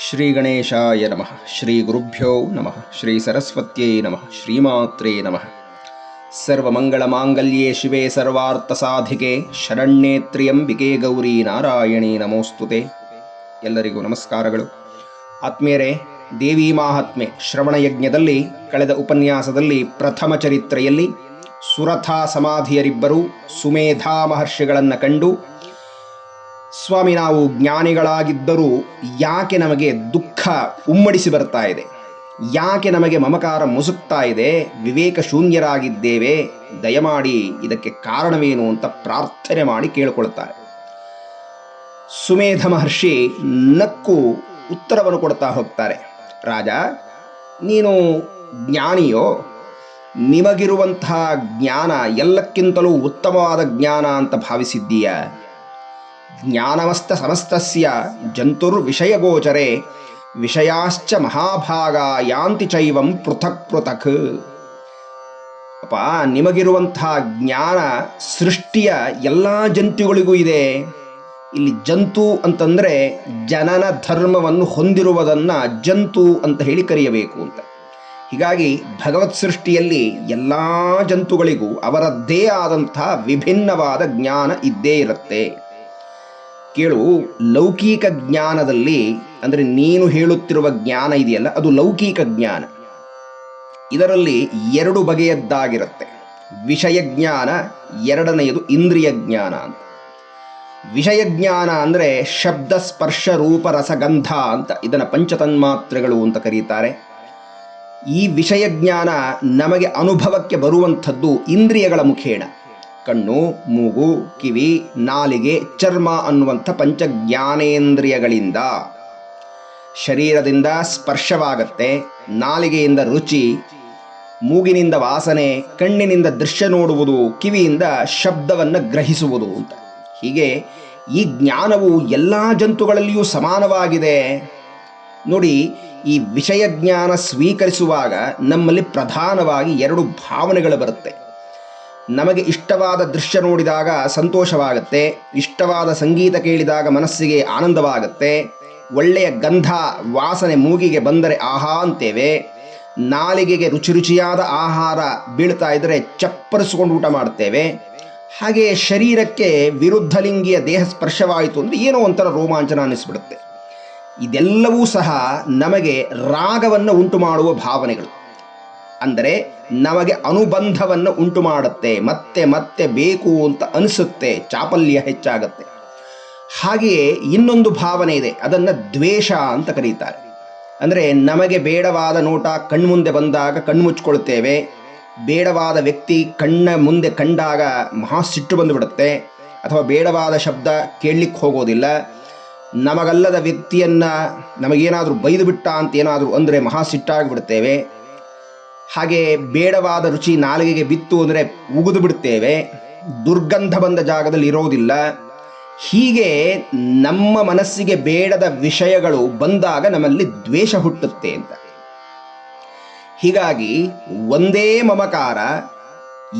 ಶ್ರೀ ಗಣೇಶಾಯ ನಮಃ ಶ್ರೀ ಗುರುಭ್ಯೋ ನಮಃ ಶ್ರೀ ಸರಸ್ವತ್ಯೈ ನಮಃ ಶ್ರೀಮಾತ್ರೇ ನಮಃ ಸರ್ವಮಂಗಳ ಮಾಂಗಲ್ಯೇ ಶಿವೆ ಸರ್ವಾರ್ಥ ಸಾಧಿಕೆ ಶರಣ್ಯೇ ತ್ರಿಯಂಬಿಕೆ ಗೌರಿ ನಾರಾಯಣಿ ನಮೋಸ್ತುತೆ ಎಲ್ಲರಿಗೂ ನಮಸ್ಕಾರಗಳು. ಆತ್ಮೀಯರೇ, ದೇವಿ ಮಾಹಾತ್ಮೆ ಶ್ರವಣ ಯಜ್ಞದಲ್ಲಿ, ಕಳೆದ ಉಪನ್ಯಾಸದಲ್ಲಿ ಪ್ರಥಮ ಚರಿತ್ರೆಯಲ್ಲಿ ಸುರಥಾ ಸಮಾಧಿಯರಿಬ್ಬರು ಸುಮೇಧಾ ಮಹರ್ಷಿಗಳನ್ನು ಕಂಡು ಸ್ವಾಮಿ, ನಾವು ಜ್ಞಾನಿಗಳಾಗಿದ್ದರೂ ಯಾಕೆ ನಮಗೆ ದುಃಖ ಉಮ್ಮಡಿಸಿ ಬರ್ತಾ ಇದೆ? ಯಾಕೆ ನಮಗೆ ಮಮಕಾರ ಮುಸುಕ್ತಾ ಇದೆ? ವಿವೇಕ ಶೂನ್ಯರಾಗಿದ್ದೇವೆ. ದಯಮಾಡಿ ಇದಕ್ಕೆ ಕಾರಣವೇನು ಅಂತ ಪ್ರಾರ್ಥನೆ ಮಾಡಿ ಕೇಳಿಕೊಳ್ತಾರೆ ಸುಮೇಧ ಮಹರ್ಷಿ ನಕ್ಕು ಉತ್ತರವನ್ನು ಕೊಡ್ತಾ ಹೋಗ್ತಾರೆ. ರಾಜ, ನೀನು ಜ್ಞಾನಿಯೋ? ನಿಮಗಿರುವಂತಹ ಜ್ಞಾನ ಎಲ್ಲಕ್ಕಿಂತಲೂ ಉತ್ತಮವಾದ ಜ್ಞಾನ ಅಂತ ಭಾವಿಸಿದ್ದೀಯ? ಜ್ಞಾನಮಸ್ತ ಸಮಸ್ತಸ್ಯ ಜಂತುರ್ವಿಷಯಗೋಚರೆ ವಿಷಯಾಶ್ಚ ಮಹಾಭಾಗ ಯಾಂತಿ ಚೈವಂ ಪೃಥಕ್ ಪೃಥಕ್. ಅಪ್ಪ ನಿಮಗಿರುವಂತಹ ಜ್ಞಾನ ಸೃಷ್ಟಿಯ ಎಲ್ಲ ಜಂತುಗಳಿಗೂ ಇದೆ. ಇಲ್ಲಿ ಜಂತು ಅಂತಂದರೆ ಜನನ ಧರ್ಮವನ್ನು ಹೊಂದಿರುವುದನ್ನು ಜಂತು ಅಂತ ಹೇಳಿ ಕರೆಯಬೇಕು ಅಂತ. ಹೀಗಾಗಿ ಭಗವತ್ ಸೃಷ್ಟಿಯಲ್ಲಿ ಎಲ್ಲ ಜಂತುಗಳಿಗೂ ಅವರದ್ದೇ ಆದಂತಹ ವಿಭಿನ್ನವಾದ ಜ್ಞಾನ ಇದ್ದೇ ಇರುತ್ತೆ. ಕೇಳು ಲೌಕಿಕ ಜ್ಞಾನದಲ್ಲಿ ಅಂದರೆ ನೀನು ಹೇಳುತ್ತಿರುವ ಜ್ಞಾನ ಇದೆಯಲ್ಲ, ಅದು ಲೌಕಿಕ ಜ್ಞಾನ. ಇದರಲ್ಲಿ ಎರಡು ಬಗೆಯದ್ದಾಗಿರುತ್ತೆ. ವಿಷಯ ಜ್ಞಾನ, ಎರಡನೆಯದು ಇಂದ್ರಿಯ ಜ್ಞಾನ ಅಂತ. ವಿಷಯ ಜ್ಞಾನ ಅಂದರೆ ಶಬ್ದ ಸ್ಪರ್ಶ ರೂಪ ರಸಗಂಧ ಅಂತ ಇದನ್ನು ಪಂಚತನ್ಮಾತ್ರೆಗಳು ಅಂತ ಕರೀತಾರೆ. ಈ ವಿಷಯ ಜ್ಞಾನ ನಮಗೆ ಅನುಭವಕ್ಕೆ ಬರುವಂಥದ್ದು ಇಂದ್ರಿಯಗಳ ಮುಖೇಣ. ಕಣ್ಣು, ಮೂಗು, ಕಿವಿ, ನಾಲಿಗೆ, ಚರ್ಮ ಅನ್ನುವಂಥ ಪಂಚ ಜ್ಞಾನೇಂದ್ರಿಯಗಳಿಂದ ಶರೀರದಿಂದ ಸ್ಪರ್ಶವಾಗತ್ತೆ, ನಾಲಿಗೆಯಿಂದ ರುಚಿ, ಮೂಗಿನಿಂದ ವಾಸನೆ, ಕಣ್ಣಿನಿಂದ ದೃಶ್ಯ ನೋಡುವುದು, ಕಿವಿಯಿಂದ ಶಬ್ದವನ್ನು ಗ್ರಹಿಸುವುದು ಅಂತ. ಹೀಗೆ ಈ ಜ್ಞಾನವು ಎಲ್ಲ ಜಂತುಗಳಲ್ಲಿಯೂ ಸಮಾನವಾಗಿದೆ. ನೋಡಿ, ಈ ವಿಷಯ ಜ್ಞಾನ ಸ್ವೀಕರಿಸುವಾಗ ನಮ್ಮಲ್ಲಿ ಪ್ರಧಾನವಾಗಿ ಎರಡು ಭಾವನೆಗಳು ಬರುತ್ತೆ. ನಮಗೆ ಇಷ್ಟವಾದ ದೃಶ್ಯ ನೋಡಿದಾಗ ಸಂತೋಷವಾಗುತ್ತೆ, ಇಷ್ಟವಾದ ಸಂಗೀತ ಕೇಳಿದಾಗ ಮನಸ್ಸಿಗೆ ಆನಂದವಾಗುತ್ತೆ, ಒಳ್ಳೆಯ ಗಂಧ ವಾಸನೆ ಮೂಗಿಗೆ ಬಂದರೆ ಆಹಾ ಅಂತೇವೆ, ನಾಲಿಗೆಗೆ ರುಚಿ ರುಚಿಯಾದ ಆಹಾರ ಬೀಳ್ತಾ ಇದ್ದರೆ ಚಪ್ಪರಿಸಿಕೊಂಡು ಊಟ ಮಾಡ್ತೇವೆ, ಹಾಗೆ ಶರೀರಕ್ಕೆ ವಿರುದ್ಧ ಲಿಂಗಿಯ ದೇಹ ಸ್ಪರ್ಶವಾಯಿತು ಅಂದರೆ ಏನೋ ಒಂಥರ ರೋಮಾಂಚನ ಅನ್ನಿಸ್ಬಿಡುತ್ತೆ. ಇದೆಲ್ಲವೂ ಸಹ ನಮಗೆ ರಾಗವನ್ನು ಉಂಟು ಮಾಡುವ ಭಾವನೆಗಳು. ಅಂದರೆ ನಮಗೆ ಅನುಬಂಧವನ್ನು ಉಂಟು ಮಾಡುತ್ತೆ ಮತ್ತೆ ಮತ್ತೆ ಬೇಕು ಅಂತ ಅನಿಸುತ್ತೆ, ಚಾಪಲ್ಯ ಹೆಚ್ಚಾಗುತ್ತೆ. ಹಾಗೆಯೇ ಇನ್ನೊಂದು ಭಾವನೆ ಇದೆ, ಅದನ್ನು ದ್ವೇಷ ಅಂತ ಕರೀತಾರೆ. ಅಂದರೆ ನಮಗೆ ಬೇಡವಾದ ನೋಟ ಕಣ್ಮುಂದೆ ಬಂದಾಗ ಕಣ್ಮುಚ್ಕೊಳ್ತೇವೆ ಬೇಡವಾದ ವ್ಯಕ್ತಿ ಕಣ್ಣ ಮುಂದೆ ಕಂಡಾಗ ಮಹಾ ಸಿಟ್ಟು ಬಂದುಬಿಡುತ್ತೆ, ಅಥವಾ ಬೇಡವಾದ ಶಬ್ದ ಕೇಳಲಿಕ್ಕೆ ಹೋಗೋದಿಲ್ಲ. ನಮಗಲ್ಲದ ವ್ಯಕ್ತಿಯನ್ನು ನಮಗೇನಾದರೂ ಬೈದು ಬಿಟ್ಟ ಅಂತ ಏನಾದರೂ ಅಂದರೆ ಮಹಾ ಸಿಟ್ಟಾಗಿಬಿಡ್ತೇವೆ ಹಾಗೆ ಬೇಡವಾದ ರುಚಿ ನಾಲಿಗೆಗೆ ಬಿತ್ತು ಅಂದರೆ ಉಗಿದು ಬಿಡ್ತೇವೆ ದುರ್ಗಂಧ ಬಂದ ಜಾಗದಲ್ಲಿ ಇರೋದಿಲ್ಲ. ಹೀಗೆ ನಮ್ಮ ಮನಸ್ಸಿಗೆ ಬೇಡದ ವಿಷಯಗಳು ಬಂದಾಗ ನಮ್ಮಲ್ಲಿ ದ್ವೇಷ ಹುಟ್ಟುತ್ತೆ ಅಂತ. ಹೀಗಾಗಿ ಒಂದೇ ಮಮಕಾರ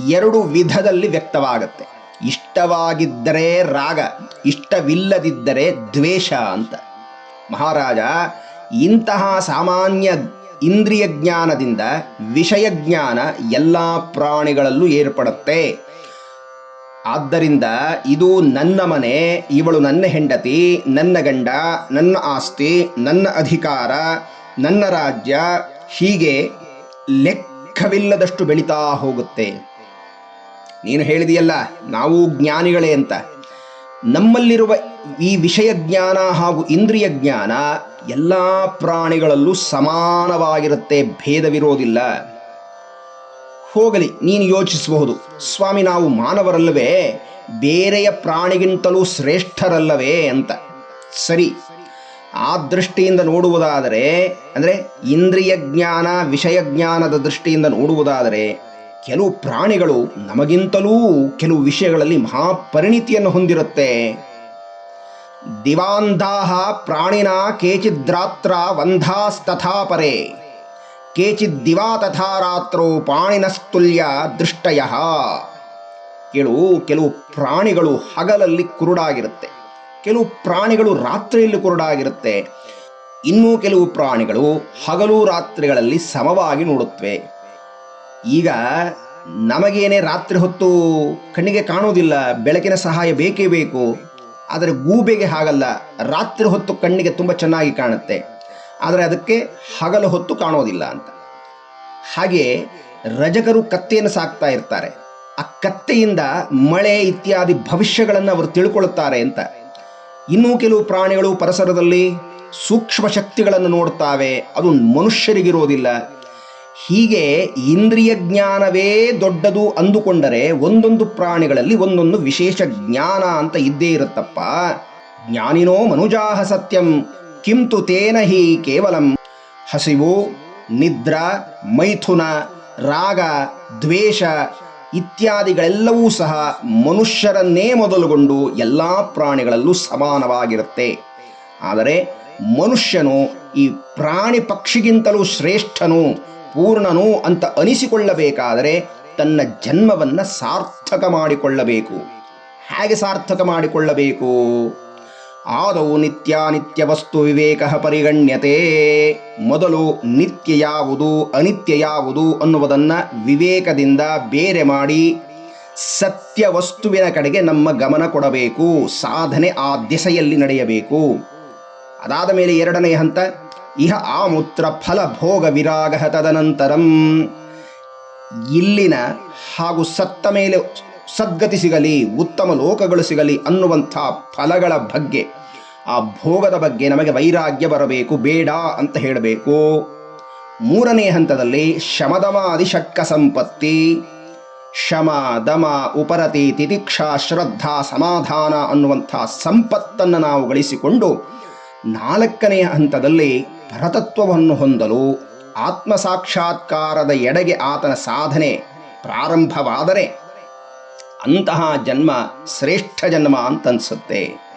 ಎರಡು ವಿಧದಲ್ಲಿ ವ್ಯಕ್ತವಾಗುತ್ತೆ. ಇಷ್ಟವಾಗಿದ್ದರೆ ರಾಗ, ಇಷ್ಟವಿಲ್ಲದಿದ್ದರೆ ದ್ವೇಷ ಅಂತ. ಮಹಾರಾಜ, ಇಂತಹ ಸಾಮಾನ್ಯ ಇಂದ್ರಿಯ ಜ್ಞಾನದಿಂದ ವಿಷಯ ಜ್ಞಾನ ಎಲ್ಲ ಪ್ರಾಣಿಗಳಲ್ಲೂ ಏರ್ಪಡುತ್ತೆ. ಆದ್ದರಿಂದ ಇದು ನನ್ನ ಮನೆ, ಇವಳು ನನ್ನ ಹೆಂಡತಿ, ನನ್ನ ಗಂಡ, ನನ್ನ ಆಸ್ತಿ, ನನ್ನ ಅಧಿಕಾರ, ನನ್ನ ರಾಜ್ಯ, ಹೀಗೆ ಲೆಕ್ಕವಿಲ್ಲದಷ್ಟು ಬೆಳೀತಾ ಹೋಗುತ್ತೆ. ನೀನು ಹೇಳಿದೆಯಲ್ಲ, ನಾವು ಜ್ಞಾನಿಗಳೇ ಅಂತ. ನಮ್ಮಲ್ಲಿರುವ ಈ ವಿಷಯ ಜ್ಞಾನ ಹಾಗೂ ಇಂದ್ರಿಯ ಜ್ಞಾನ ಎಲ್ಲ ಪ್ರಾಣಿಗಳಲ್ಲೂ ಸಮಾನವಾಗಿರುತ್ತೆ, ಭೇದವಿರೋದಿಲ್ಲ. ಹೋಗಲಿ, ನೀನು ಯೋಚಿಸಬಹುದು. ಸ್ವಾಮಿ, ನಾವು ಮಾನವರಲ್ಲವೇ, ಬೇರೆಯ ಪ್ರಾಣಿಗಿಂತಲೂ ಶ್ರೇಷ್ಠರಲ್ಲವೇ ಅಂತ. ಸರಿ, ಆ ದೃಷ್ಟಿಯಿಂದ ನೋಡುವುದಾದರೆ, ಅಂದರೆ ಇಂದ್ರಿಯ ಜ್ಞಾನ, ವಿಷಯ ಜ್ಞಾನದ ದೃಷ್ಟಿಯಿಂದ ನೋಡುವುದಾದರೆ ಕೆಲವು ಪ್ರಾಣಿಗಳು ನಮಗಿಂತಲೂ ಕೆಲವು ವಿಷಯಗಳಲ್ಲಿ ಮಹಾಪರಿಣಿತಿಯನ್ನು ಹೊಂದಿರುತ್ತೆ. ದಿವಾಂಧಾಹ ಪ್ರಾಣಿನ ಕೇಚಿದ್ರಾತ್ರ ವಂಧಾಸ್ತಥಾ ಪರೆ. ಕೇಚಿದ್ ದಿವಾ ತಥಾ ರಾತ್ರೋ ಪಾಣಿನಸ್ತುಲ್ಯ ದೃಷ್ಟಯ. ಕೇಳು, ಕೆಲವು ಪ್ರಾಣಿಗಳು ಹಗಲಲ್ಲಿ ಕುರುಡಾಗಿರುತ್ತೆ. ಕೆಲವು ಪ್ರಾಣಿಗಳು ರಾತ್ರಿಯಲ್ಲಿ ಕುರುಡಾಗಿರುತ್ತೆ. ಇನ್ನೂ ಕೆಲವು ಪ್ರಾಣಿಗಳು ಹಗಲು ರಾತ್ರಿಗಳಲ್ಲಿ ಸಮವಾಗಿ ನೋಡುತ್ತವೆ. ಈಗ ನಮಗೇನೆ ರಾತ್ರಿ ಹೊತ್ತು ಕಣ್ಣಿಗೆ ಕಾಣುವುದಿಲ್ಲ, ಬೆಳಕಿನ ಸಹಾಯ ಬೇಕೇ ಬೇಕು. ಆದರೆ ಗೂಬೆಗೆ ಹಾಗಲ್ಲ, ರಾತ್ರಿ ಹೊತ್ತು ಕಣ್ಣಿಗೆ ತುಂಬ ಚೆನ್ನಾಗಿ ಕಾಣುತ್ತೆ. ಆದರೆ ಅದಕ್ಕೆ ಹಗಲು ಹೊತ್ತು ಕಾಣೋದಿಲ್ಲ ಅಂತ. ಹಾಗೆ ರಜಕರು ಕತ್ತೆಯನ್ನು ಸಾಕ್ತಾ ಇರ್ತಾರೆ. ಆ ಕತ್ತೆಯಿಂದ ಮಳೆ ಇತ್ಯಾದಿ ಭವಿಷ್ಯಗಳನ್ನು ಅವರು ತಿಳ್ಕೊಳ್ಳುತ್ತಾರೆ ಅಂತ. ಇನ್ನೂ ಕೆಲವು ಪ್ರಾಣಿಗಳು ಪರಿಸರದಲ್ಲಿ ಸೂಕ್ಷ್ಮ ಶಕ್ತಿಗಳನ್ನು ನೋಡುತ್ತಾವೆ. ಅದು ಮನುಷ್ಯರಿಗಿರೋದಿಲ್ಲ ಹೀಗೆ ಇಂದ್ರಿಯ ಜ್ಞಾನವೇ ದೊಡ್ಡದು ಅಂದುಕೊಂಡರೆ ಒಂದೊಂದು ಪ್ರಾಣಿಗಳಲ್ಲಿ ಒಂದೊಂದು ವಿಶೇಷ ಜ್ಞಾನ ಅಂತ ಇದ್ದೇ ಇರುತ್ತಪ್ಪ. ಜ್ಞಾನಿನೋ ಮನುಜಾಹ ಸತ್ಯಂ, ಕಿಂತು ತೇನ ಹಿ ಕೇವಲಂ. ಹಸಿವು, ನಿದ್ರ, ಮೈಥುನ, ರಾಗ, ದ್ವೇಷ ಇತ್ಯಾದಿಗಳೆಲ್ಲವೂ ಸಹ ಮನುಷ್ಯರನ್ನೇ ಮೊದಲುಗೊಂಡು ಎಲ್ಲ ಪ್ರಾಣಿಗಳಲ್ಲೂ ಸಮಾನವಾಗಿರುತ್ತೆ. ಆದರೆ ಮನುಷ್ಯನು ಈ ಪ್ರಾಣಿ ಪಕ್ಷಿಗಿಂತಲೂ ಶ್ರೇಷ್ಠನು. ಪೂರ್ಣನು ಅಂತ ಅನಿಸಿಕೊಳ್ಳಬೇಕಾದರೆ ತನ್ನ ಜನ್ಮವನ್ನು ಸಾರ್ಥಕ ಮಾಡಿಕೊಳ್ಳಬೇಕು. ಹೇಗೆ ಸಾರ್ಥಕ ಮಾಡಿಕೊಳ್ಳಬೇಕು? ಆದವು ನಿತ್ಯಾನಿತ್ಯ ವಸ್ತು ವಿವೇಕ ಪರಿಗಣ್ಯತೆ. ಮೊದಲು ನಿತ್ಯ ಯಾವುದು, ಅನಿತ್ಯ ಯಾವುದು ಅನ್ನುವುದನ್ನು ವಿವೇಕದಿಂದ ಬೇರೆ ಮಾಡಿ ಸತ್ಯ ವಸ್ತುವಿನ ಕಡೆಗೆ ನಮ್ಮ ಗಮನ ಕೊಡಬೇಕು, ಸಾಧನೆ ಆ ದಿಸೆಯಲ್ಲಿ ನಡೆಯಬೇಕು. ಅದಾದ ಮೇಲೆ ಎರಡನೇ ಹಂತ ಇಹ ಆಮೂತ್ರ ಫಲ ಭೋಗ ವಿರಾಗ ತದನಂತರಂ. ಇಲ್ಲಿನ ಹಾಗೂ ಸತ್ತ ಮೇಲೆ ಸದ್ಗತಿ ಸಿಗಲಿ, ಉತ್ತಮ ಲೋಕಗಳು ಸಿಗಲಿ ಅನ್ನುವಂಥ ಫಲಗಳ ಬಗ್ಗೆ, ಆ ಭೋಗದ ಬಗ್ಗೆ ನಮಗೆ ವೈರಾಗ್ಯ ಬರಬೇಕು, ಬೇಡ ಅಂತ ಹೇಳಬೇಕು. ಮೂರನೇ ಹಂತದಲ್ಲಿ ಶಮದಮಾದಿ ಶಕ್ಕ ಸಂಪತ್ತಿ. ಶಮ ದಮ ಉಪರತಿ ತಿತಿಕ್ಷಾ ಶ್ರದ್ಧಾ ಸಮಾಧಾನ ಅನ್ನುವಂಥ ಸಂಪತ್ತನ್ನು ನಾವು ಗಳಿಸಿಕೊಂಡು, ನಾಲ್ಕನೆಯ ಹಂತದಲ್ಲಿ ಪರತತ್ವವನ್ನು ಹೊಂದಲು ಆತ್ಮ ಸಾಕ್ಷಾತ್ಕಾರದ ಎಡೆಗೆ ಆತನ ಸಾಧನೆ ಪ್ರಾರಂಭವಾದರೆ ಅಂತಹ ಜನ್ಮ ಶ್ರೇಷ್ಠ ಜನ್ಮ ಅಂತನ್ಸುತ್ತೆ.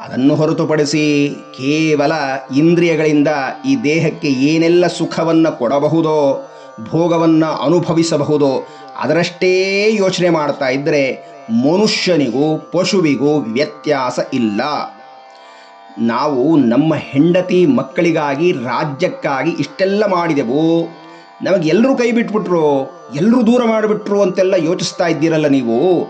ಅದನ್ನು ಹೊರತುಪಡಿಸಿ ಕೇವಲ ಇಂದ್ರಿಯಗಳಿಂದ ಈ ದೇಹಕ್ಕೆ ಏನೆಲ್ಲ ಸುಖವನ್ನು ಕೊಡಬಹುದೋ, ಭೋಗವನ್ನು ಅನುಭವಿಸಬಹುದೋ, ಅದರಷ್ಟೇ ಯೋಚನೆ ಮಾಡ್ತಾ ಇದ್ದರೆ ಮನುಷ್ಯನಿಗೂ ಪಶುವಿಗೂ ವ್ಯತ್ಯಾಸ ಇಲ್ಲ. ನಾವು ನಮ್ಮ ಹೆಂಡತಿ ಮಕ್ಕಳಿಗಾಗಿ, ರಾಜ್ಯಕ್ಕಾಗಿ ಇಷ್ಟೆಲ್ಲ ಮಾಡಿದೆವು. ನಮಗೆ ಎಲ್ಲರೂ ಕೈ ಬಿಟ್ಬಿಟ್ರು. ಎಲ್ಲರೂ ದೂರ ಮಾಡಿಬಿಟ್ರು ಅಂತೆಲ್ಲ ಯೋಚಿಸ್ತಾ ಇದ್ದೀರಲ್ಲ ನೀವು?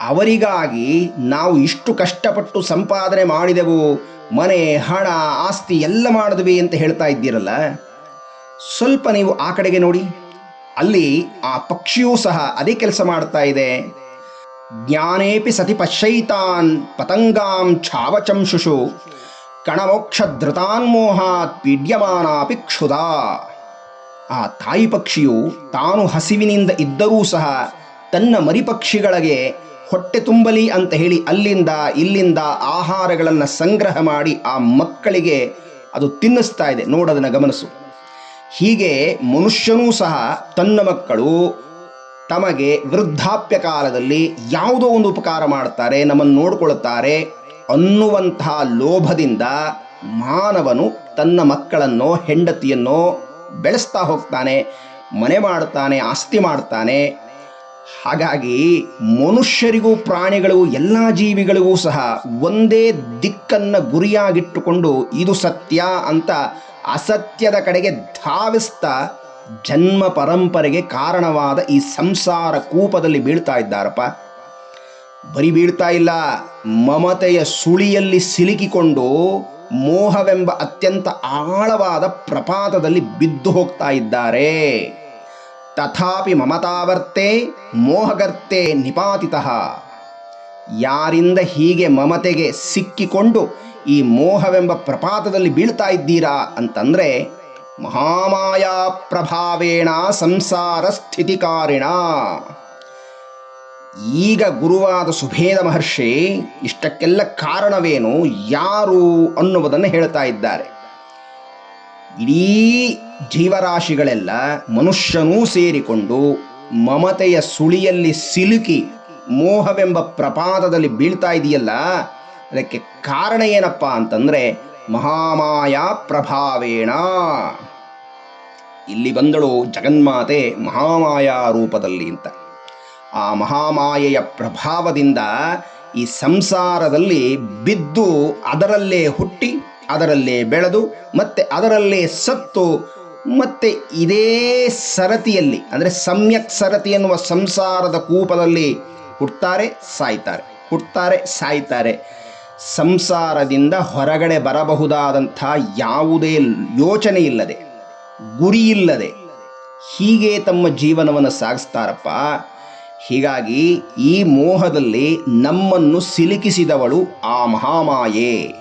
ಅವರಿಗಾಗಿ ನಾವು ಇಷ್ಟು ಕಷ್ಟಪಟ್ಟು ಸಂಪಾದನೆ ಮಾಡಿದೆವು. ಮನೆ, ಹಣ, ಆಸ್ತಿ ಎಲ್ಲ ಮಾಡಿದ್ವಿ ಅಂತ ಹೇಳ್ತಾ ಇದ್ದೀರಲ್ಲ? ಸ್ವಲ್ಪ ನೀವು ಆ ಕಡೆಗೆ ನೋಡಿ. ಅಲ್ಲಿ ಆ ಪಕ್ಷಿಯೂ ಸಹ ಅದೇ ಕೆಲಸ ಮಾಡ್ತಾ ಇದೆ. ಜ್ಞಾನೇಪಿ ಸತಿ ಪಶ್ಯೈತಾನ್ ಪತಂಗಾಂ ಛಾವಚಂಶುಷು ಕಣಮೋಕ್ಷಧೃತಾನ್ಮೋಹಾತ್ ಪೀಡ್ಯಮಾನಾಪಿ ಕ್ಷುಧಾ ಆ ತಾಯಿ ಪಕ್ಷಿಯು ತಾನು ಹಸಿವಿನಿಂದ ಇದ್ದರೂ ಸಹ ತನ್ನ ಮರಿಪಕ್ಷಿಗಳಿಗೆ ಹೊಟ್ಟೆ ತುಂಬಲಿ ಅಂತ ಹೇಳಿ ಅಲ್ಲಿಂದ ಇಲ್ಲಿಂದ ಆಹಾರಗಳನ್ನು ಸಂಗ್ರಹ ಮಾಡಿ ಆ ಮಕ್ಕಳಿಗೆ ಅದು ತಿನ್ನಿಸ್ತಾ ಇದೆ. ನೋಡೋದನ್ನ ಗಮನಿಸು. ಹೀಗೆ ಮನುಷ್ಯನೂ ಸಹ ತನ್ನ ಮಕ್ಕಳು ತಮಗೆ ವೃದ್ಧಾಪ್ಯ ಕಾಲದಲ್ಲಿ ಯಾವುದೋ ಒಂದು ಉಪಕಾರ ಮಾಡ್ತಾರೆ ನಮ್ಮನ್ನು ನೋಡಿಕೊಳ್ಳುತ್ತಾರೆ ಅನ್ನುವಂತಹ ಲೋಭದಿಂದ ಮಾನವನು ತನ್ನ ಮಕ್ಕಳನ್ನೋ, ಹೆಂಡತಿಯನ್ನೋ ಬೆಳೆಸ್ತಾ ಹೋಗ್ತಾನೆ, ಮನೆ ಮಾಡ್ತಾನೆ ಆಸ್ತಿ ಮಾಡ್ತಾನೆ ಹಾಗಾಗಿ ಮನುಷ್ಯರಿಗೂ ಪ್ರಾಣಿಗಳಿಗೂ ಎಲ್ಲ ಜೀವಿಗಳಿಗೂ ಸಹ ಒಂದೇ ದಿಕ್ಕನ್ನು ಗುರಿಯಾಗಿಟ್ಟುಕೊಂಡು ಇದು ಸತ್ಯ ಅಂತ ಅಸತ್ಯದ ಕಡೆಗೆ ಧಾವಿಸ್ತಾ ಜನ್ಮ ಪರಂಪರೆಗೆ ಕಾರಣವಾದ ಈ ಸಂಸಾರ ಕೂಪದಲ್ಲಿ ಬೀಳ್ತಾ ಇದ್ದಾರಪ್ಪ. ಬರಿ ಬೀಳ್ತಾ ಇಲ್ಲ, ಮಮತೆಯ ಸುಳಿಯಲ್ಲಿ ಸಿಲುಕಿಕೊಂಡು ಮೋಹವೆಂಬ ಅತ್ಯಂತ ಆಳವಾದ ಪ್ರಪಾತದಲ್ಲಿ ಬಿದ್ದು ಹೋಗ್ತಾ ಇದ್ದಾರೆ. ತಥಾಪಿ ಮಮತಾವರ್ತೆ ಮೋಹಗರ್ತೆ ನಿಪಾತಿತಃ. ಯಾರಿಂದ ಹೀಗೆ ಮಮತೆಗೆ ಸಿಕ್ಕಿಕೊಂಡು ಈ ಮೋಹವೆಂಬ ಪ್ರಪಾತದಲ್ಲಿ ಬೀಳ್ತಾ ಇದ್ದೀರಾ ಅಂತಂದ್ರೆ ಮಹಾಮಾಯಾ ಪ್ರಭಾವೇಣ ಸಂಸಾರ ಸ್ಥಿತಿಕಾರಿಣ. ಈಗ ಗುರುವಾದ ಸುಭೇದ ಮಹರ್ಷಿ, ಇಷ್ಟಕ್ಕೆಲ್ಲ ಕಾರಣವೇನು, ಯಾರು ಅನ್ನುವುದನ್ನು ಹೇಳ್ತಾ ಇದ್ದಾರೆ. ಇಡೀ ಜೀವರಾಶಿಗಳೆಲ್ಲ ಮನುಷ್ಯನೂ ಸೇರಿಕೊಂಡು ಮಮತೆಯ ಸುಳಿಯಲ್ಲಿ ಸಿಲುಕಿ ಮೋಹವೆಂಬ ಪ್ರಪಾತದಲ್ಲಿ ಬೀಳ್ತಾ ಇದೆಯಲ್ಲ, ಅದಕ್ಕೆ ಕಾರಣ ಏನಪ್ಪ ಅಂತಂದ್ರೆ ಮಹಾಮಾಯಾ ಪ್ರಭಾವೇಣ. ಇಲ್ಲಿ ಬಂದಳು ಜಗನ್ಮಾತೆ ಮಹಾಮಾಯಾ ರೂಪದಲ್ಲಿ ಅಂತ. ಆ ಮಹಾಮಾಯೆಯ ಪ್ರಭಾವದಿಂದ ಈ ಸಂಸಾರದಲ್ಲಿ ಬಿದ್ದು ಅದರಲ್ಲೇ ಹುಟ್ಟಿ, ಅದರಲ್ಲೇ ಬೆಳೆದು, ಮತ್ತೆ ಅದರಲ್ಲೇ ಸತ್ತು, ಮತ್ತೆ ಇದೇ ಸರತಿಯಲ್ಲಿ, ಅಂದರೆ ಸಮ್ಯಕ್ ಸರತಿ ಎನ್ನುವ ಸಂಸಾರದ ಕೂಪದಲ್ಲಿ ಹುಟ್ಟುತ್ತಾರೆ ಸಾಯ್ತಾರೆ. ಹುಟ್ಟುತ್ತಾರೆ ಸಾಯ್ತಾರೆ. ಸಂಸಾರದಿಂದ ಹೊರಗಡೆ ಬರಬಹುದಾದಂಥ ಯಾವುದೇ ಯೋಚನೆ ಇಲ್ಲದೆ. ಗುರಿ ಇಲ್ಲದೆ ಹೀಗೆ ತಮ್ಮ ಜೀವನವನ್ನು ಸಾಗಿಸ್ತಾರಪ್ಪ. ಹೀಗಾಗಿ ಈ ಮೋಹದಲ್ಲಿ ನಮ್ಮನ್ನು ಸಿಲುಕಿಸಿದವಳು ಆ ಮಹಾಮಾಯೆ.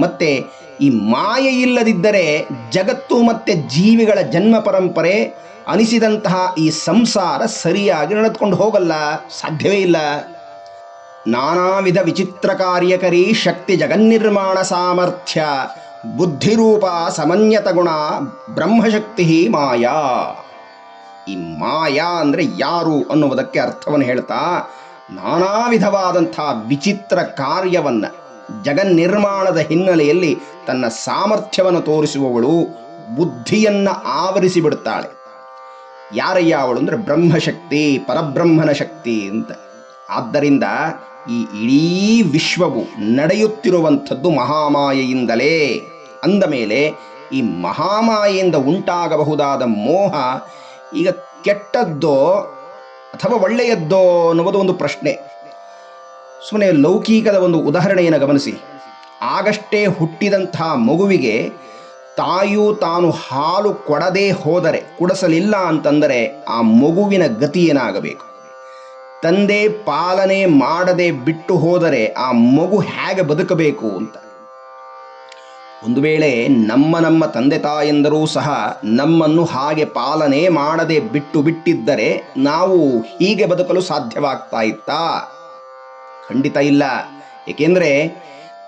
ಮತ್ತೆ ಈ ಮಾಯೆ ಇಲ್ಲದಿದ್ದರೆ ಜಗತ್ತು ಮತ್ತೆ ಜೀವಿಗಳ ಜನ್ಮ ಪರಂಪರೆ ಅನಿಸಿದಂತಹ ಈ ಸಂಸಾರ ಸರಿಯಾಗಿ ನಡೆದುಕೊಂಡು ಹೋಗಲ್ಲ, ಸಾಧ್ಯವೇ ಇಲ್ಲ. ನಾನಾ ವಿಧ ವಿಚಿತ್ರ ಕಾರ್ಯಕರಿ ಶಕ್ತಿ ಜಗನ್ನಿರ್ಮಾಣ ಸಾಮರ್ಥ್ಯ ಬುದ್ಧಿರೂಪ ಸಮನ್ಯತ ಗುಣ ಬ್ರಹ್ಮಶಕ್ತಿ ಮಾಯಾ. ಈ ಮಾಯಾ ಅಂದರೆ ಯಾರು ಅನ್ನುವುದಕ್ಕೆ ಅರ್ಥವನ್ನು ಹೇಳ್ತಾ ನಾನಾ ವಿಧವಾದಂಥ ವಿಚಿತ್ರ ಕಾರ್ಯವನ್ನು ಜಗನ್ನಿರ್ಮಾಣದ ಹಿನ್ನೆಲೆಯಲ್ಲಿ ತನ್ನ ಸಾಮರ್ಥ್ಯವನ್ನು ತೋರಿಸುವವಳು ಬುದ್ಧಿಯನ್ನು ಆವರಿಸಿ ಬಿಡುತ್ತಾಳೆ ಯಾರಯ್ಯ ಅವಳು ಅಂದರೆ ಬ್ರಹ್ಮಶಕ್ತಿ, ಪರಬ್ರಹ್ಮನ ಶಕ್ತಿ ಅಂತ. ಆದ್ದರಿಂದ ಈ ಇಡೀ ವಿಶ್ವವು ನಡೆಯುತ್ತಿರುವಂಥದ್ದು ಮಹಾಮಾಯೆಯಿಂದಲೇ. ಅಂದ ಮೇಲೆ ಈ ಮಹಾಮಾಯೆಯಿಂದ ಉಂಟಾಗಬಹುದಾದ ಮೋಹ ಈಗ ಕೆಟ್ಟದ್ದೋ ಅಥವಾ ಒಳ್ಳೆಯದ್ದೋ ಅನ್ನುವುದು ಒಂದು ಪ್ರಶ್ನೆ. ಸುಮ್ಮನೆ ಲೌಕಿಕದ ಒಂದು ಉದಾಹರಣೆಯನ್ನು ಗಮನಿಸಿ. ಆಗಷ್ಟೇ ಹುಟ್ಟಿದಂತಹ ಮಗುವಿಗೆ ತಾಯು ತಾನು ಹಾಲು ಕೊಡದೇ ಹೋದರೆ, ಕುಡಿಸಲಿಲ್ಲ ಅಂತಂದರೆ ಆ ಮಗುವಿನ ಗತಿ ಏನಾಗಬೇಕು? ತಂದೆ ಪಾಲನೆ ಮಾಡದೆ ಬಿಟ್ಟು ಹೋದರೆ ಆ ಮಗು ಹೇಗೆ ಬದುಕಬೇಕು ಅಂತ? ಒಂದು ವೇಳೆ ನಮ್ಮ ನಮ್ಮ ತಂದೆ ತಾಯಂದರೂ ಸಹ ನಮ್ಮನ್ನು ಹಾಗೆ ಪಾಲನೆ ಮಾಡದೆ ಬಿಟ್ಟು ಬಿಟ್ಟಿದ್ದರೆ ನಾವು ಹೀಗೆ ಬದುಕಲು ಸಾಧ್ಯವಾಗ್ತಾ ಇತ್ತಾ? ಖಂಡಿತ ಇಲ್ಲ. ಏಕೆಂದರೆ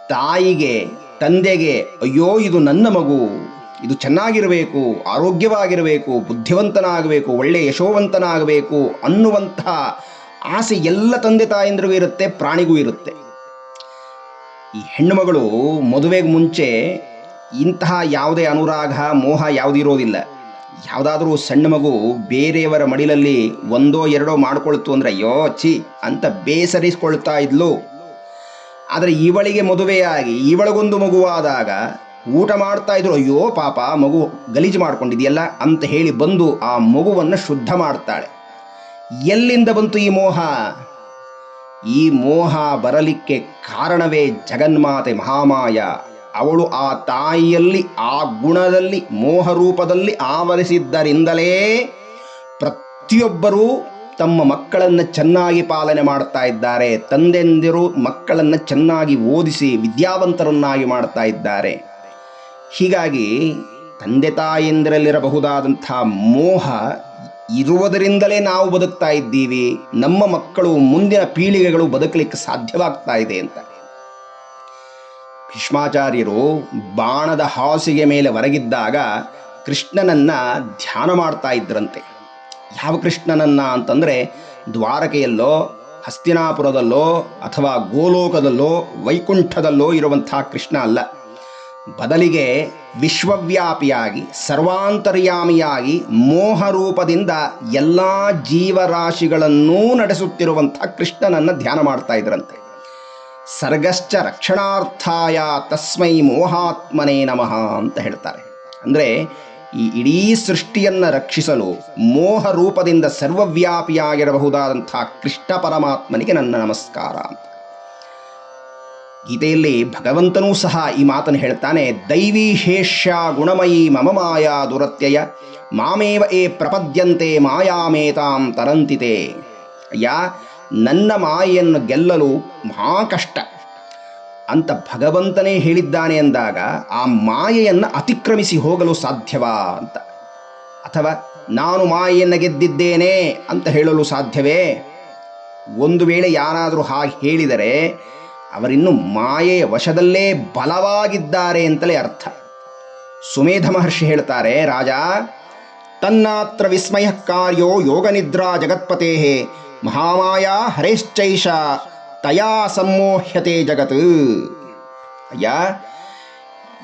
ತಾಯಿಗೆ, ತಂದೆಗೆ, ಅಯ್ಯೋ, ಇದು ನನ್ನ ಮಗು. ಇದು ಚೆನ್ನಾಗಿರಬೇಕು, ಆರೋಗ್ಯವಾಗಿರಬೇಕು, ಬುದ್ಧಿವಂತನಾಗಬೇಕು, ಒಳ್ಳೆ ಯಶೋವಂತನಾಗಬೇಕು ಅನ್ನುವಂಥ ಆಸೆ ಎಲ್ಲ ತಂದೆ ತಾಯಂದ್ರಿಗೂ ಇರುತ್ತೆ, ಪ್ರಾಣಿಗೂ ಇರುತ್ತೆ. ಈ ಹೆಣ್ಣುಮಗಳು ಮದುವೆಗೆ ಮುಂಚೆ ಇಂತಹ ಯಾವುದೇ ಅನುರಾಗ, ಮೋಹ ಯಾವುದಿರೋದಿಲ್ಲ ಯಾವುದಾದ್ರೂ ಸಣ್ಣ ಮಗು ಬೇರೆಯವರ ಮಡಿಲಲ್ಲಿ ಒಂದೋ ಎರಡೋ ಮಾಡ್ಕೊಳ್ತು ಅಂದರೆ, ಅಯ್ಯೋ ಛಿ ಅಂತ ಬೇಸರಿಸ್ಕೊಳ್ತಾ ಇದ್ಲು. ಆದರೆ ಇವಳಿಗೆ ಮದುವೆಯಾಗಿ ಇವಳಿಗೊಂದು ಮಗುವಾದಾಗ ಊಟ ಮಾಡ್ತಾ ಇದ್ರು, ಅಯ್ಯೋ ಪಾಪ, ಮಗು ಗಲೀಜು ಮಾಡ್ಕೊಂಡಿದೆಯಲ್ಲ ಅಂತ ಹೇಳಿ ಬಂದು ಆ ಮಗುವನ್ನು ಶುದ್ಧ ಮಾಡ್ತಾಳೆ. ಎಲ್ಲಿಂದ ಬಂತು ಈ ಮೋಹ? ಈ ಮೋಹ ಬರಲಿಕ್ಕೆ ಕಾರಣವೇ ಜಗನ್ಮಾತೆ ಮಹಾಮಾಯ. ಅವಳು ಆ ತಾಯಿಯಲ್ಲಿ, ಆ ಗುಣದಲ್ಲಿ, ಮೋಹ ರೂಪದಲ್ಲಿ ಆವರಿಸಿದ್ದರಿಂದಲೇ ಪ್ರತಿಯೊಬ್ಬರೂ ತಮ್ಮ ಮಕ್ಕಳನ್ನು ಚೆನ್ನಾಗಿ ಪಾಲನೆ ಮಾಡ್ತಾ ಇದ್ದಾರೆ. ತಂದೆಂದಿರು ಮಕ್ಕಳನ್ನು ಚೆನ್ನಾಗಿ ಓದಿಸಿ ವಿದ್ಯಾವಂತರನ್ನಾಗಿ ಮಾಡ್ತಾ ಇದ್ದಾರೆ. ಹೀಗಾಗಿ ತಂದೆ ತಾಯಂದಿರಲ್ಲಿರಬಹುದಾದಂಥ ಮೋಹ ಇರುವುದರಿಂದಲೇ ನಾವು ಬದುಕ್ತಾ ಇದ್ದೀವಿ. ನಮ್ಮ ಮಕ್ಕಳು ಮುಂದಿನ ಪೀಳಿಗೆಗಳು ಬದುಕಲಿಕ್ಕೆ ಸಾಧ್ಯವಾಗ್ತಾ ಇದೆ ಅಂತ. ಭೀಷ್ಮಾಚಾರ್ಯರು ಬಾಣದ ಹಾಸಿಗೆ ಮೇಲೆ ಹೊರಗಿದ್ದಾಗ ಕೃಷ್ಣನನ್ನ ಧ್ಯಾನ ಮಾಡ್ತಾ ಇದ್ರಂತೆ. ಯಾವ ಕೃಷ್ಣನನ್ನ ಅಂತಂದರೆ ದ್ವಾರಕೆಯಲ್ಲೋ, ಹಸ್ತಿನಾಪುರದಲ್ಲೋ ಅಥವಾ ಗೋಲೋಕದಲ್ಲೋ, ವೈಕುಂಠದಲ್ಲೋ ಇರುವಂತಹ ಕೃಷ್ಣ ಅಲ್ಲ. ಬದಲಿಗೆ ವಿಶ್ವವ್ಯಾಪಿಯಾಗಿ, ಸರ್ವಾಂತರ್ಯಾಮಿಯಾಗಿ ಮೋಹ ರೂಪದಿಂದ ಎಲ್ಲ ಜೀವರಾಶಿಗಳನ್ನೂ ನಡೆಸುತ್ತಿರುವಂಥ ಕೃಷ್ಣನನ್ನು ಧ್ಯಾನ ಮಾಡ್ತಾ ಇದ್ರಂತೆ. ಸರ್ಗಶ್ಚ ರಕ್ಷಣಾರ್ಥಾಯ ತಸ್ಮೈ ಮೋಹಾತ್ಮನೇ ನಮಃ ಅಂತ ಹೇಳ್ತಾರೆ. ಅಂದರೆ ಈ ಇಡೀ ಸೃಷ್ಟಿಯನ್ನು ರಕ್ಷಿಸಲು ಮೋಹ ರೂಪದಿಂದ ಸರ್ವವ್ಯಾಪಿಯಾಗಿರಬಹುದಾದಂಥ ಕೃಷ್ಣ ಪರಮಾತ್ಮನಿಗೆ ನನ್ನ ನಮಸ್ಕಾರ ಗೀತೆಯಲ್ಲಿ ಭಗವಂತನೂ ಸಹ ಈ ಮಾತನ್ನು ಹೇಳ್ತಾನೆ ದೈವೀ ಶೇಷ್ಯ ಗುಣಮಯಿ ಮಮ ಮಾಯಾ ದುರತ್ಯಯ, ಮಾಮೇವ ಏ ಪ್ರಪದ್ಯಂತೆ ಮಾಯಾಮೇತಾಂ ತರಂತಿತೆ. ಅಯ್ಯ, ನನ್ನ ಮಾಯೆಯನ್ನು ಗೆಲ್ಲಲು ಮಹಾ ಕಷ್ಟ. ಅಂತ ಭಗವಂತನೇ ಹೇಳಿದ್ದಾನೆ ಅಂದಾಗ ಆ ಮಾಯೆಯನ್ನು ಅತಿಕ್ರಮಿಸಿ ಹೋಗಲು ಸಾಧ್ಯವಾ ಅಂತ. ಅಥವಾ ನಾನು ಮಾಯೆಯನ್ನು ಗೆದ್ದಿದ್ದೇನೆ ಅಂತ ಹೇಳಲು ಸಾಧ್ಯವೇ? ಒಂದು ವೇಳೆ ಯಾರಾದರೂ ಹಾಗೆ ಹೇಳಿದರೆ ಅವರಿನ್ನು ಮಾಯೆಯ ವಶದಲ್ಲೇ ಬಲವಾಗಿದ್ದಾರೆ ಅಂತಲೇ ಅರ್ಥ. ಸುಮೇಧ ಮಹರ್ಷಿ ಹೇಳ್ತಾರೆ, ರಾಜ, ತನ್ನಾತ್ರ ವಿಸ್ಮಯ ಕಾರ್ಯೋ ಯೋಗನಿದ್ರಾ ಜಗತ್ಪತೆ ಮಹಾಮಾಯಾ ಹರೇಶ್ಚೈಷ, ತಯಾ ಸಮ್ಮೋಹ್ಯತೆ ಜಗತ್. ಅಯ್ಯ,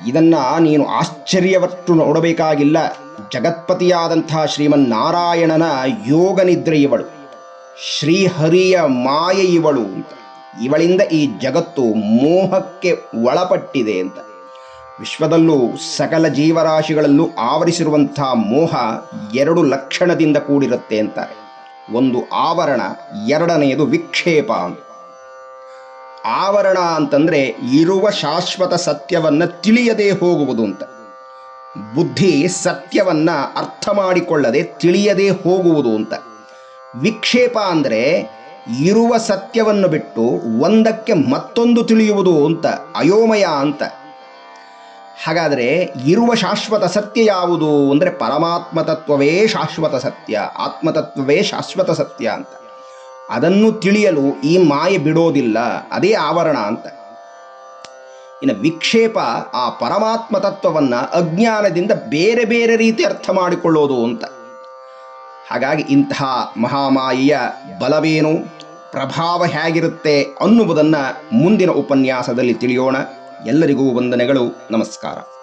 ಇದನ್ನ ನೀನು ಆಶ್ಚರ್ಯವಟ್ಟು ನೋಡಬೇಕಾಗಿಲ್ಲ. ಜಗತ್ಪತಿಯಾದಂತಹ ಶ್ರೀಮನ್ನಾರಾಯಣನ ಯೋಗ ನಿದ್ರೆ ಇವಳು, ಶ್ರೀಹರಿಯ ಮಾಯೆ ಇವಳು ಅಂತ. ಇವಳಿಂದ ಈ ಜಗತ್ತು ಮೋಹಕ್ಕೆ ಒಳಪಟ್ಟಿದೆ ಅಂತ. ವಿಶ್ವದಲ್ಲೂ ಸಕಲ ಜೀವರಾಶಿಗಳಲ್ಲೂ ಆವರಿಸಿರುವಂಥ ಮೋಹ ಎರಡು ಲಕ್ಷಣದಿಂದ ಕೂಡಿರುತ್ತೆ ಅಂತಾರೆ. ಒಂದು ಆವರಣ, ಎರಡನೆಯದು ವಿಕ್ಷೇಪ ಆವರಣ ಅಂತಂದ್ರೆ ಇರುವ ಶಾಶ್ವತ ಸತ್ಯವನ್ನ ತಿಳಿಯದೆ ಹೋಗುವುದು ಅಂತ. ಬುದ್ಧಿ ಸತ್ಯವನ್ನ ಅರ್ಥ ಮಾಡಿಕೊಳ್ಳದೆ ತಿಳಿಯದೆ ಹೋಗುವುದು ಅಂತ. ವಿಕ್ಷೇಪ ಅಂದರೆ ಇರುವ ಸತ್ಯವನ್ನು ಬಿಟ್ಟು ಒಂದಕ್ಕೆ ಮತ್ತೊಂದು ತಿಳಿಯುವುದು ಅಂತ, ಅಯೋಮಯ ಅಂತ. ಹಾಗಾದರೆ ಇರುವ ಶಾಶ್ವತ ಸತ್ಯ ಯಾವುದು ಅಂದರೆ ಪರಮಾತ್ಮ ತತ್ವವೇ ಶಾಶ್ವತ ಸತ್ಯ ಆತ್ಮತತ್ವವೇ ಶಾಶ್ವತ ಸತ್ಯ ಅಂತ. ಅದನ್ನು ತಿಳಿಯಲು ಈ ಮಾಯೆ ಬಿಡೋದಿಲ್ಲ, ಅದೇ ಆವರಣ ಅಂತ. ಇನ್ನು ವಿಕ್ಷೇಪ ಆ ಪರಮಾತ್ಮ ತತ್ವವನ್ನು ಅಜ್ಞಾನದಿಂದ ಬೇರೆ ಬೇರೆ ರೀತಿ ಅರ್ಥ ಮಾಡಿಕೊಳ್ಳೋದು ಅಂತ. ಹಾಗಾಗಿ ಇಂತಹ ಮಹಾಮಾಯಿಯ ಬಲವೇನು? ಪ್ರಭಾವ ಹೇಗಿರುತ್ತೆ ಅನ್ನುವುದನ್ನು ಮುಂದಿನ ಉಪನ್ಯಾಸದಲ್ಲಿ ತಿಳಿಯೋಣ. ಎಲ್ಲರಿಗೂ ವಂದನೆಗಳು ನಮಸ್ಕಾರ.